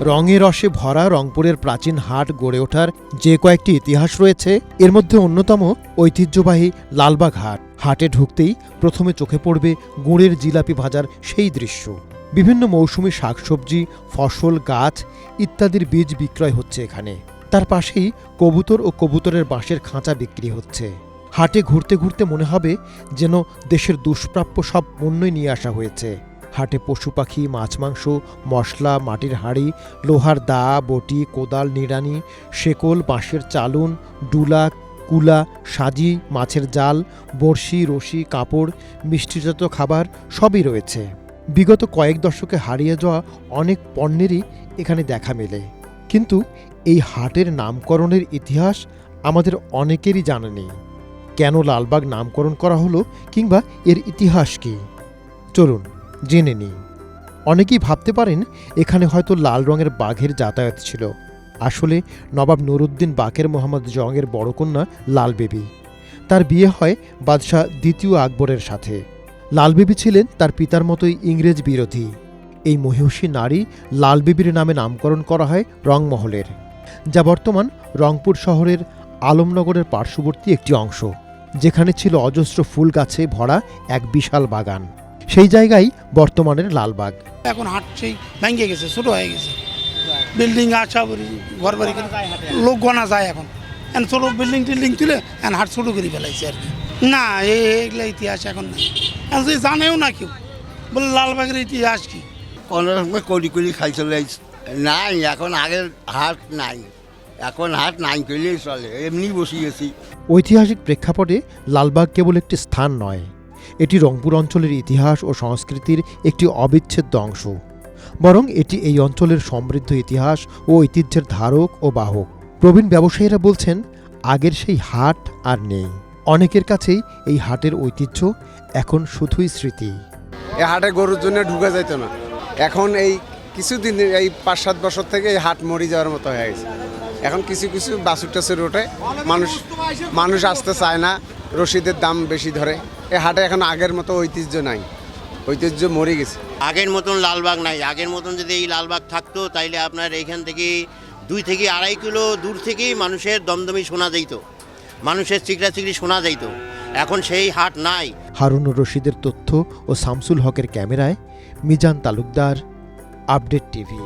রঙে রসে ভরা রংপুরের প্রাচীন হাট গড়ে ওঠার যে কয়েকটি ইতিহাস রয়েছে, এর মধ্যে অন্যতম ঐতিহ্যবাহী লালবাগ হাট। হাটে ঢুকতেই প্রথমে চোখে পড়বে গুড়ের জিলাপি ভাজার সেই দৃশ্য। বিভিন্ন মৌসুমি শাকসবজি, ফসল, গাছ ইত্যাদির বীজ বিক্রয় হচ্ছে এখানে। তার পাশেই কবুতর ও কবুতরের বাঁশের খাঁচা বিক্রি হচ্ছে। হাটে ঘুরতে ঘুরতে মনে হবে যেন দেশের দুষ্প্রাপ্য সব পণ্যই নিয়ে আসা হয়েছে। হাটে পশু পাখি, মাছ মাংস, মশলা, মাটির হাঁড়ি, লোহার দা, বটি, কোদাল, নিড়ানি, শেকল, বাঁশের চালুন, ডুলা, কুলা, সাজি, মাছের জাল, বড়শি, রশি, কাপড়, মিষ্টিজাত খাবার সবই রয়েছে। বিগত কয়েক দশকে হারিয়ে যাওয়া অনেক পণ্যেরই এখানে দেখা মেলে। কিন্তু এই হাটের নামকরণের ইতিহাস আমাদের অনেকেরই জানা নেই। কেন লালবাগ নামকরণ করা হলো কিংবা এর ইতিহাস কি? চলুন। জেনে নিই। অনেকেই ভাবতে পারেন, এখানে হয়তো লাল রঙের বাঘের যাতায়াত ছিল। আসলে নবাব নুরুদ্দিন বাকের মোহাম্মদ জংয়ের বড় কন্যা লাল বেবি। তার বিয়ে হয় বাদশাহ দ্বিতীয় আকবরের সাথে। লাল বেবি ছিলেন তার পিতার মতোই ইংরেজ বিরোধী। এই মহিষী নারী লাল বেবির নামে নামকরণ করা হয় রংমহলের, যা বর্তমান রংপুর শহরের আলমনগরের পার্শ্ববর্তী একটি অংশ, যেখানে ছিল অজস্র ফুল গাছে ভরা এক বিশাল বাগান। সেই জায়গায় বর্তমানের লালবাগ। এখন হাট সেই ভেঙে গেছে ছোট হয়ে গেছে। বিল্ডিং আশা ঘর বাড়ি করে লোক গনা যায় এখন। এখন ছোট বিল্ডিং টিল্ডিং তুলে এখন হাট ছোট করে ফেলাইছে আর কি। না এই এগুলো ইতিহাস এখন নাই। এখন সে জানেও না কেউ বলে লালবাগের ইতিহাস কি? কোনো করি করি খাই চলে আইছি। নাই এখন আগের হাট নাই। এখন হাট নাই করলেই চলে এমনি বসে গেছি। ঐতিহাসিক প্রেক্ষাপটে লালবাগ কেবল একটি স্থান নয় এটি রংপুর অঞ্চলের ইতিহাস ও সংস্কৃতির একটি অবিচ্ছেদ্য অংশ। বরং এটি এই অঞ্চলের সমৃদ্ধ ইতিহাস ও ঐতিহ্যের ধারক ও বাহক। প্রবীণ ব্যবসায়ীরা বলছেন, আগের সেই হাট আর নেই। অনেকের কাছেই এই হাটের ঐতিহ্য এখন শুধুই স্মৃতি। এই হাটে গরুর জন্য ঢুকে যাইতো না। এখন এই কিছুদিন এই পাঁচ সাত বছর থেকে এই হাট মরি যাওয়ার মতো হয়ে গেছে। এখন কিছু কিছু বাসুর টাসুর ওঠে। মানুষ মানুষ আসতে চায় না। রশিদের দাম বেশি ধরে। এই হাটে এখন আগের মতো ঐতিহ্য নাই। ঐতিহ্য মরে গেছে। আগের মতন লালবাগ নাই। আগের মতন যদি এই লালবাগ থাকতো তাইলে আপনার এইখান থেকে দুই থেকে আড়াই কিলো দূর থেকেই মানুষের দমদমি শোনা যাইত। মানুষের চিকড়া চিকড়ি শোনা যাইত। এখন সেই হাট নাই। হারুনুর রশিদের তথ্য ও শামসুল হকের ক্যামেরায় মিজান তালুকদার আপডেট টিভি।